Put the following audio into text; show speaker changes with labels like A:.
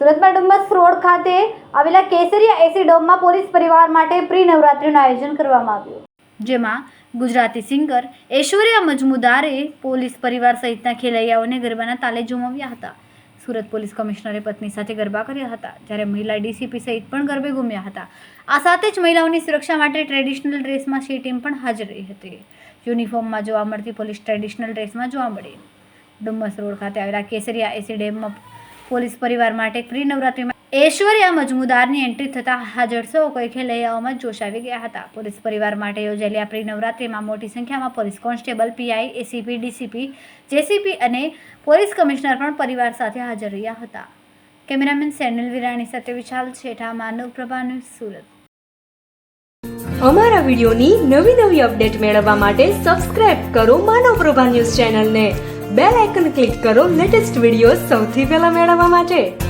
A: સુરતમાં ડુમ્બસ રોડ ખાતે આવેલા કેસરિયા એસી ડોમમાં પોલીસ પરિવાર માટે પ્રી નવરાત્રિનું આયોજન કરવામાં આવ્યું. જેમાં ગુજરાતી સિંગર ઐશ્વર્યા મજમુદારે પોલીસ પરિવાર સહિતના ખેલૈયાઓને ગરબાના તાલે જમાવ્યા હતા. સુરત પોલીસ કમિશનરે પત્ની સાથે ગરબા કર્યા હતા, જ્યારે મહિલા ડીસીપી સહિત પણ ગરબે ગુમ્યા હતા. આ સાથે જ મહિલાઓની સુરક્ષા માટે ટ્રેડિશનલ ડ્રેસમાં સી ટીમ પણ હાજર રહી હતી. યુનિફોર્મમાં જોવા મળતી પોલીસ ટ્રેડિશનલ ડ્રેસમાં જોવા મળી. ડુમ્મસ રોડ ખાતે આવેલા કેસરિયા એસી ડેમમાં પોલીસ પરિવાર માટે પ્રી નવરાત્રિમાં ઐશ્વર્યા મજમુદારની એન્ટ્રી થતાં હાજર સૌ કોઈ ખેલૈયાઓમાં જોશ આવી ગયા હતા. પોલીસ પરિવાર માટે યોજાયેલી આ નવરાત્રિમાં મોટી સંખ્યામાં police constable PI ACP DCP JCP અને પોલીસ કમિશનર પણ પરિવાર સાથે હાજર રહ્યા હતા. કેમેરામેન સેનિલ વિરાણી સાથે વિશાલ છેઠા, માનવ પ્રભા ન્યૂઝ સુરત.
B: અમારા વિડીયોની નવી નવી અપડેટ મેળવવા માટે સબસ્ક્રાઇબ કરો માનવ પ્રભા ન્યૂઝ ચેનલને. બેલ આઇકન ક્લિક કરો લેટેસ્ટ વીડિયો સૌથી પહેલા મેળવવા માટે.